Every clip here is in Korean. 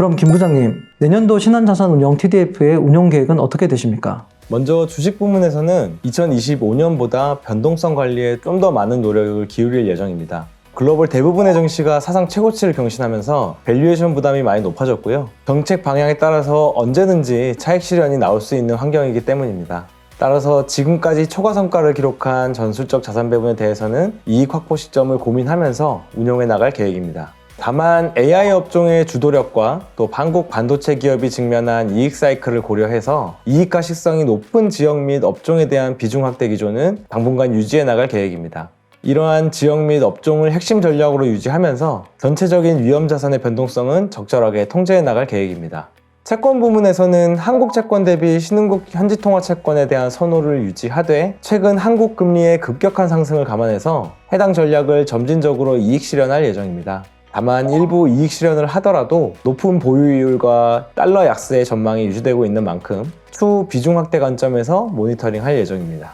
그럼 김 부장님, 내년도 신한자산운용 TDF의 운용 계획은 어떻게 되십니까? 먼저 주식 부문에서는 2025년보다 변동성 관리에 좀 더 많은 노력을 기울일 예정입니다. 글로벌 대부분의 증시가 사상 최고치를 경신하면서 밸류에이션 부담이 많이 높아졌고요. 정책 방향에 따라서 언제든지 차익 실현이 나올 수 있는 환경이기 때문입니다. 따라서 지금까지 초과 성과를 기록한 전술적 자산 배분에 대해서는 이익 확보 시점을 고민하면서 운용해 나갈 계획입니다. 다만 AI 업종의 주도력과 또 한국 반도체 기업이 직면한 이익 사이클을 고려해서 이익 가식성이 높은 지역 및 업종에 대한 비중 확대 기조는 당분간 유지해 나갈 계획입니다. 이러한 지역 및 업종을 핵심 전략으로 유지하면서 전체적인 위험 자산의 변동성은 적절하게 통제해 나갈 계획입니다. 채권 부문에서는 한국 채권 대비 신흥국 현지 통화 채권에 대한 선호를 유지하되 최근 한국 금리의 급격한 상승을 감안해서 해당 전략을 점진적으로 이익 실현할 예정입니다. 다만 일부 이익 실현을 하더라도 높은 보유율과 달러 약세의 전망이 유지되고 있는 만큼 추후 비중 확대 관점에서 모니터링 할 예정입니다.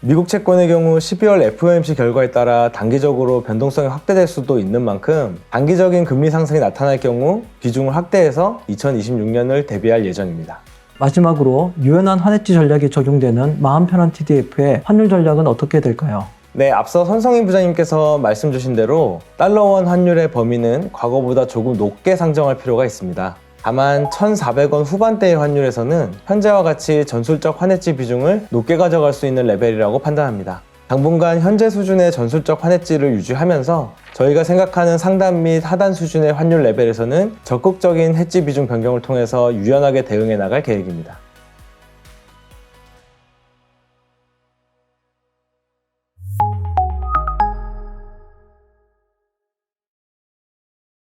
미국 채권의 경우 12월 FOMC 결과에 따라 단기적으로 변동성이 확대될 수도 있는 만큼 단기적인 금리 상승이 나타날 경우 비중을 확대해서 2026년을 대비할 예정입니다. 마지막으로 유연한 환해지 전략이 적용되는 마음 편한 TDF의 환율 전략은 어떻게 될까요? 네, 앞서 선성인 부장님께서 말씀 주신 대로 달러원 환율의 범위는 과거보다 조금 높게 상정할 필요가 있습니다. 다만 1,400원 후반대의 환율에서는 현재와 같이 전술적 환해지 비중을 높게 가져갈 수 있는 레벨이라고 판단합니다. 당분간 현재 수준의 전술적 환해지를 유지하면서 저희가 생각하는 상단 및 하단 수준의 환율 레벨에서는 적극적인 해지 비중 변경을 통해서 유연하게 대응해 나갈 계획입니다.